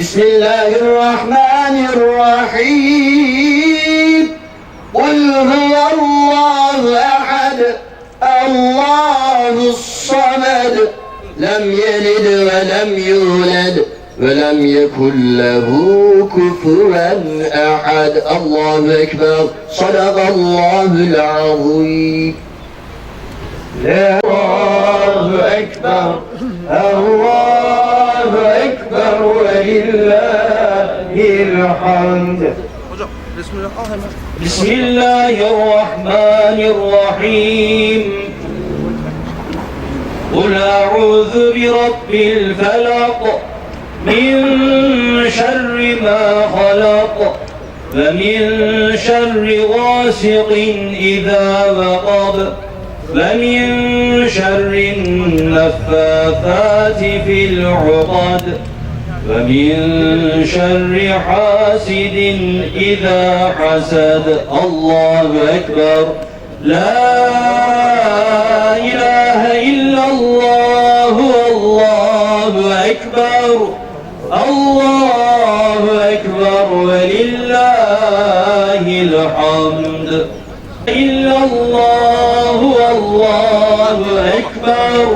بسم الله الرحمن الرحيم. قل هو الله أحد الله الصمد. لم يلد ولم يولد ولم يكن له كفوا أحد. الله أكبر. صدق الله العظيم. الله أكبر. الله الحمد. بسم الله الرحمن الرحيم قل أعوذ برب الفلق من شر ما خلق ومن شر غاسق إذا وقب ومن شر النفاثات في العقد ومن شر حاسد إذا حسد الله أكبر. لا إله إلا الله والله أكبر الله أكبر ولله الحمد. إلا الله والله أكبر.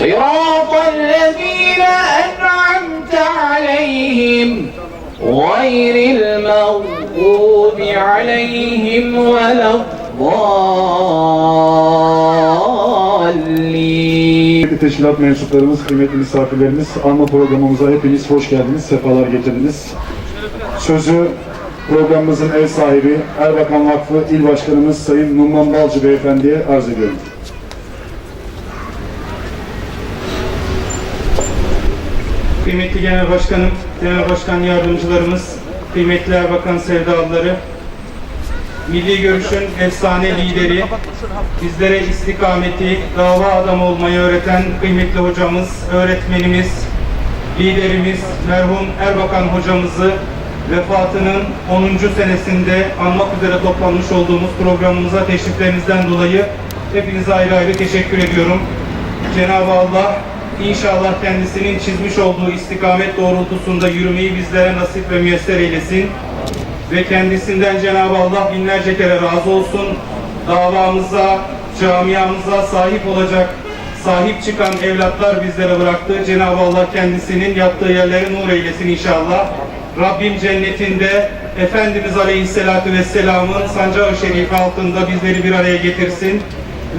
صراط الذين أنعمت عليهم غير المغضوب عليهم ولا الضالين Kıymetli teşkilat mensuplarımız, kıymetli misafirlerimiz, anma programımıza hepiniz hoş geldiniz, sefalar getirdiniz. Sözü programımızın ev sahibi Erbakan Vakfı İl Başkanımız Sayın Numan Balcı Beyefendi'ye arz ediyorum. Kıymetli Genel Başkanım, Genel Başkan Yardımcılarımız, kıymetli Erbakan sevdalıları, Milli Görüş'ün efsane lideri, bizlere istikameti, dava adamı olmayı öğreten kıymetli hocamız, öğretmenimiz, liderimiz, merhum Erbakan hocamızı vefatının 10. senesinde anmak üzere toplanmış olduğumuz programımıza teşriflerinizden dolayı hepinize ayrı ayrı teşekkür ediyorum. Cenab-ı Allah inşallah kendisinin çizmiş olduğu istikamet doğrultusunda yürümeyi bizlere nasip ve müyesser eylesin. Ve kendisinden Cenab-ı Allah binlerce kere razı olsun. Davamıza, camiamıza sahip olacak, sahip çıkan evlatlar bizlere bıraktı. Cenab-ı Allah kendisinin yaptığı yerleri nur eylesin inşallah. Rabbim cennetinde Efendimiz Aleyhisselatü Vesselam'ın sancağı şerifi altında bizleri bir araya getirsin.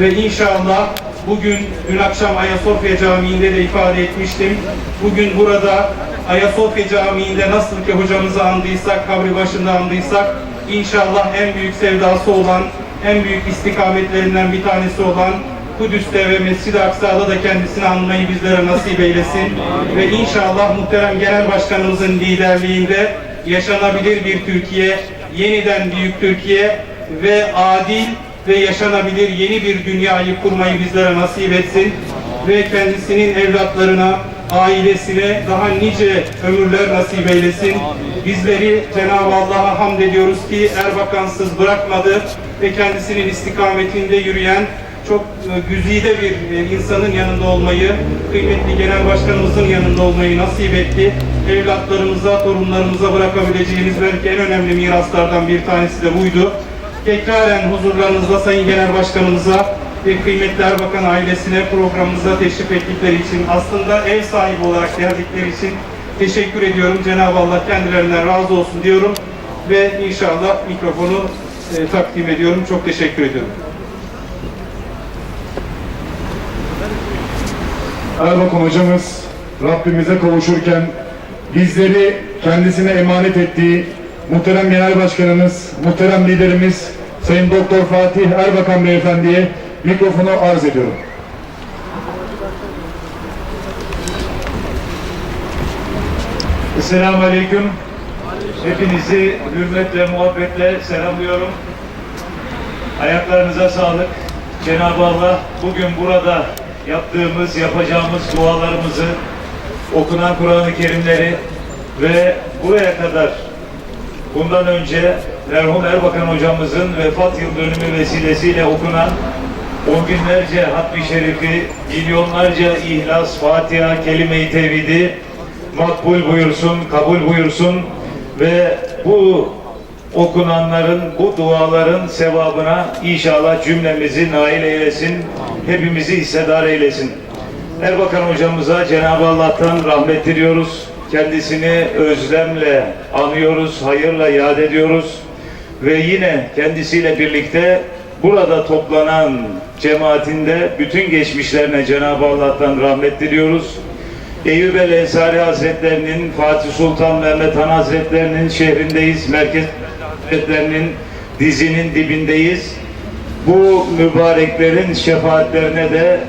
Ve inşallah bugün dün akşam Ayasofya Camii'nde de ifade etmiştim. Bugün burada Ayasofya Camii'nde nasıl ki hocamızı andıysak, kabri başında andıysak inşallah en büyük sevdası olan, en büyük istikametlerinden bir tanesi olan Kudüs'te ve Mescid-i Aksa'da da kendisini anmayı bizlere nasip eylesin. Ve inşallah muhterem Genel Başkanımızın liderliğinde yaşanabilir bir Türkiye, yeniden büyük Türkiye ve adil ve yaşanabilir yeni bir dünyayı kurmayı bizlere nasip etsin. Ve kendisinin evlatlarına, ailesine daha nice ömürler nasip eylesin. Bizleri Cenab-ı Allah'a hamd ediyoruz ki Erbakansız bırakmadı ve kendisinin istikametinde yürüyen çok e, güzide bir e, insanın yanında olmayı, kıymetli genel başkanımızın yanında olmayı nasip etti. Evlatlarımıza, torunlarımıza bırakabileceğimiz belki en önemli miraslardan bir tanesi de buydu. Tekraren huzurlarınızda Sayın Genel Başkanımıza ve kıymetli Erbakan ailesine programımıza teşrif ettikleri için, aslında ev sahibi olarak geldikleri için teşekkür ediyorum. Cenab-ı Allah kendilerinden razı olsun diyorum ve inşallah mikrofonu e, takdim ediyorum. Çok teşekkür ediyorum. Erbakan hocamız Rabbimize kavuşurken bizleri kendisine emanet ettiği muhterem genel başkanımız, muhterem liderimiz Sayın Doktor Fatih Erbakan Beyefendi'ye mikrofonu arz ediyorum. Esselamu Aleyküm. Hepinizi hürmetle, muhabbetle selamlıyorum. Ayaklarınıza sağlık. Cenab-ı Allah bugün burada yaptığımız, yapacağımız dualarımızı, okunan Kur'an-ı Kerimleri ve buraya kadar bundan önce merhum Erbakan hocamızın vefat yıl dönümü vesilesiyle okunan on binlerce hatmi şerifi, milyonlarca ihlas, Fatiha, kelime-i tevhidi makbul buyursun, kabul buyursun ve bu okunanların, bu duaların sevabına inşallah cümlemizi nail eylesin, hepimizi hissedar eylesin. Erbakan hocamıza Cenab-ı Allah'tan rahmet diliyoruz. Kendisini özlemle anıyoruz, hayırla yad ediyoruz. Ve yine kendisiyle birlikte burada toplanan cemaatinde bütün geçmişlerine Cenab-ı Allah'tan rahmet diliyoruz. Eyüp el Ensari Hazretlerinin, Fatih Sultan Mehmet Han Hazretlerinin şehrindeyiz. Merkez Hazretlerinin dizinin dibindeyiz. Bu mübareklerin şefaatlerine de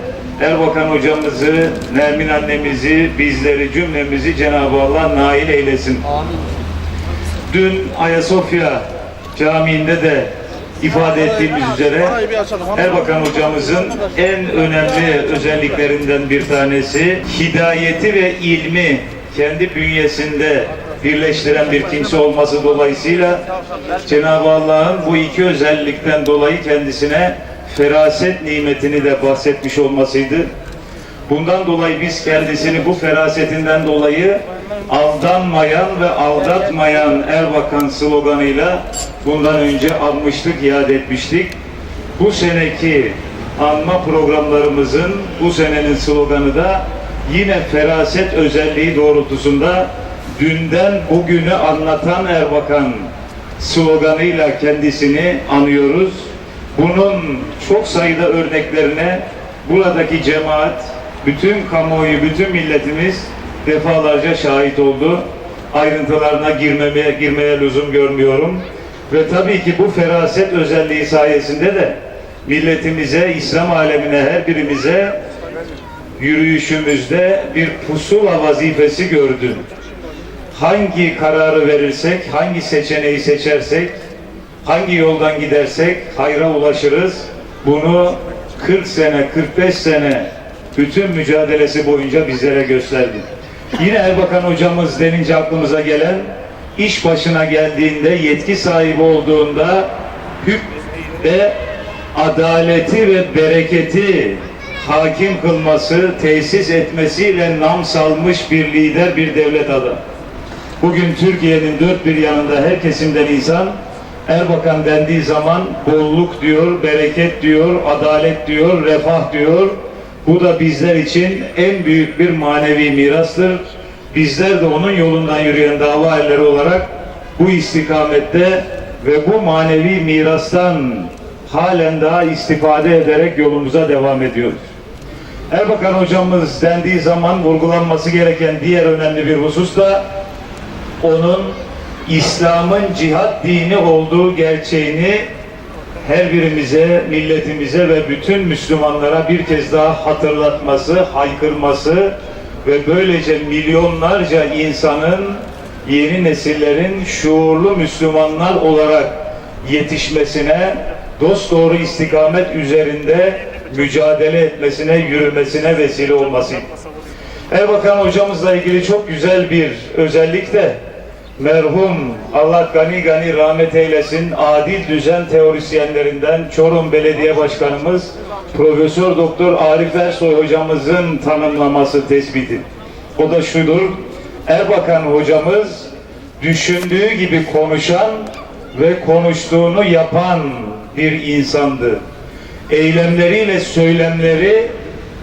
Erbakan hocamızı, Nermin annemizi, bizleri, cümlemizi Cenab-ı Allah nail eylesin. Dün Ayasofya Camii'nde de ifade ettiğimiz üzere Erbakan hocamızın en önemli özelliklerinden bir tanesi hidayeti ve ilmi kendi bünyesinde birleştiren bir kimse olması dolayısıyla Cenab-ı Allah'ın bu iki özellikten dolayı kendisine feraset nimetini de bahsetmiş olmasıydı. Bundan dolayı biz kendisini bu ferasetinden dolayı aldanmayan ve aldatmayan Erbakan sloganıyla bundan önce almıştık, iade etmiştik. Bu seneki anma programlarımızın bu senenin sloganı da yine feraset özelliği doğrultusunda dünden bugünü anlatan Erbakan sloganıyla kendisini anıyoruz. Bunun çok sayıda örneklerine buradaki cemaat, bütün kamuoyu, bütün milletimiz defalarca şahit oldu. Ayrıntılarına girmemeye, girmeye lüzum görmüyorum. Ve tabii ki bu feraset özelliği sayesinde de milletimize, İslam alemine, her birimize yürüyüşümüzde bir pusula vazifesi gördüm. Hangi kararı verirsek, hangi seçeneği seçersek, hangi yoldan gidersek hayra ulaşırız. Bunu 40 sene, 45 sene bütün mücadelesi boyunca bizlere gösterdi. Yine Erbakan hocamız denince aklımıza gelen iş başına geldiğinde, yetki sahibi olduğunda hükmünde adaleti ve bereketi hakim kılması, tesis etmesiyle nam salmış bir lider, bir devlet adamı. Bugün Türkiye'nin dört bir yanında her kesimden insan Erbakan dendiği zaman bolluk diyor, bereket diyor, adalet diyor, refah diyor. Bu da bizler için en büyük bir manevi mirastır. Bizler de onun yolundan yürüyen dava erleri olarak bu istikamette ve bu manevi mirastan halen daha istifade ederek yolumuza devam ediyoruz. Erbakan hocamız dendiği zaman vurgulanması gereken diğer önemli bir husus da onun İslam'ın cihat dini olduğu gerçeğini her birimize, milletimize ve bütün Müslümanlara bir kez daha hatırlatması, haykırması ve böylece milyonlarca insanın, yeni nesillerin şuurlu Müslümanlar olarak yetişmesine, dosdoğru istikamet üzerinde mücadele etmesine, yürümesine vesile olması. Erbakan hocamızla ilgili çok güzel bir özellik de merhum Allah gani gani rahmet eylesin adil düzen teorisyenlerinden Çorum Belediye Başkanımız Profesör Doktor Arif Ersoy hocamızın tanımlaması tespiti. O da şudur. Erbakan hocamız düşündüğü gibi konuşan ve konuştuğunu yapan bir insandı. eylemleriyle söylemleri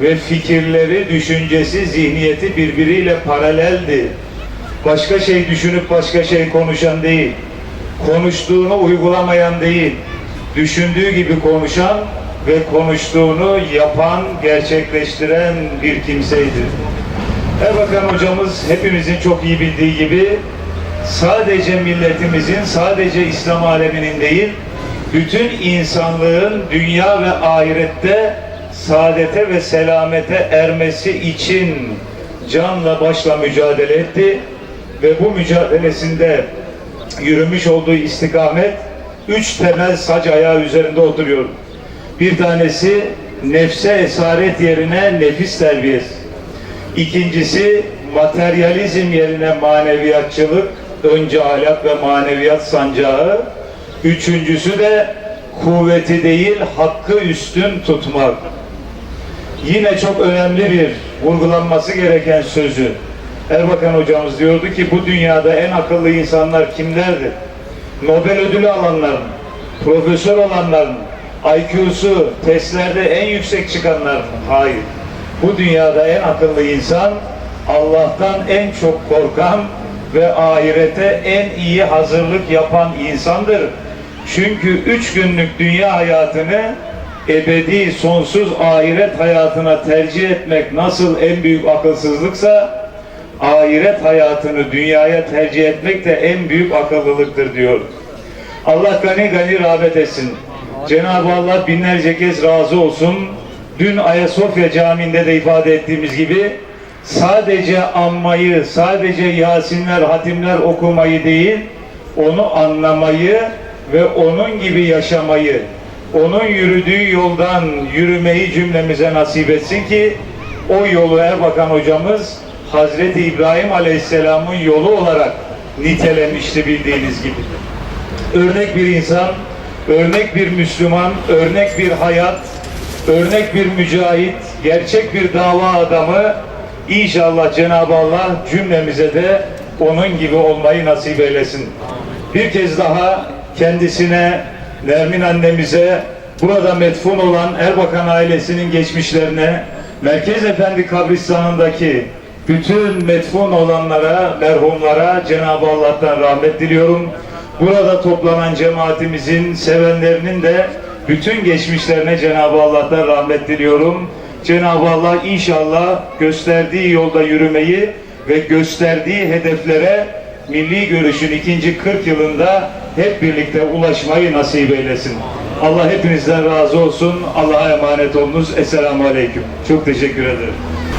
ve fikirleri, düşüncesi, zihniyeti birbiriyle paraleldi. Başka şey düşünüp başka şey konuşan değil. Konuştuğunu uygulamayan değil. Düşündüğü gibi konuşan ve konuştuğunu yapan, gerçekleştiren bir kimseydi. Erbakan hocamız hepimizin çok iyi bildiği gibi sadece milletimizin, sadece İslam aleminin değil, bütün insanlığın dünya ve ahirette saadete ve selamete ermesi için canla başla mücadele etti ve bu mücadelesinde yürümüş olduğu istikamet üç temel sac ayağı üzerinde oturuyor. Bir tanesi nefse esaret yerine nefis terbiyesi. İkincisi materyalizm yerine maneviyatçılık, önce ahlak ve maneviyat sancağı. Üçüncüsü de kuvveti değil hakkı üstün tutmak. Yine çok önemli bir vurgulanması gereken sözü. Erbakan hocamız diyordu ki bu dünyada en akıllı insanlar kimlerdir? Nobel ödülü alanlar mı? Profesör olanlar mı? IQ'su testlerde en yüksek çıkanlar mı? Hayır. Bu dünyada en akıllı insan Allah'tan en çok korkan ve ahirete en iyi hazırlık yapan insandır. Çünkü üç günlük dünya hayatını ebedi, sonsuz ahiret hayatına tercih etmek nasıl en büyük akılsızlıksa ahiret hayatını dünyaya tercih etmek de en büyük akıllılıktır diyor. Allah gani gani rağbet etsin. Cenab-ı Allah binlerce kez razı olsun. Dün Ayasofya Camii'nde de ifade ettiğimiz gibi sadece anmayı, sadece Yasinler, hatimler okumayı değil, onu anlamayı ve onun gibi yaşamayı, onun yürüdüğü yoldan yürümeyi cümlemize nasip etsin ki o yolu Erbakan hocamız Hazreti İbrahim Aleyhisselam'ın yolu olarak nitelemişti bildiğiniz gibi. Örnek bir insan, örnek bir Müslüman, örnek bir hayat, örnek bir mücahit, gerçek bir dava adamı İnşallah Cenab-ı Allah cümlemize de onun gibi olmayı nasip eylesin. Bir kez daha kendisine, Nermin annemize, burada metfun olan Erbakan ailesinin geçmişlerine, Merkez Efendi kabristanındaki bütün metfun olanlara, merhumlara Cenab-ı Allah'tan rahmet diliyorum. Burada toplanan cemaatimizin, sevenlerinin de bütün geçmişlerine Cenab-ı Allah'tan rahmet diliyorum. Cenab-ı Allah inşallah gösterdiği yolda yürümeyi ve gösterdiği hedeflere milli görüşün ikinci 40 yılında hep birlikte ulaşmayı nasip eylesin. Allah hepinizden razı olsun. Allah'a emanet olunuz. Esselamu Aleyküm. Çok teşekkür ederim.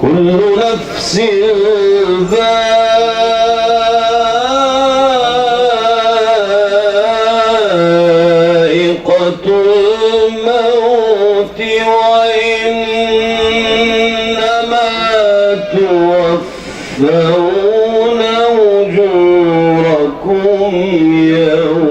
كل نفس ذائقة الموت وإنما توفون أجوركم يوم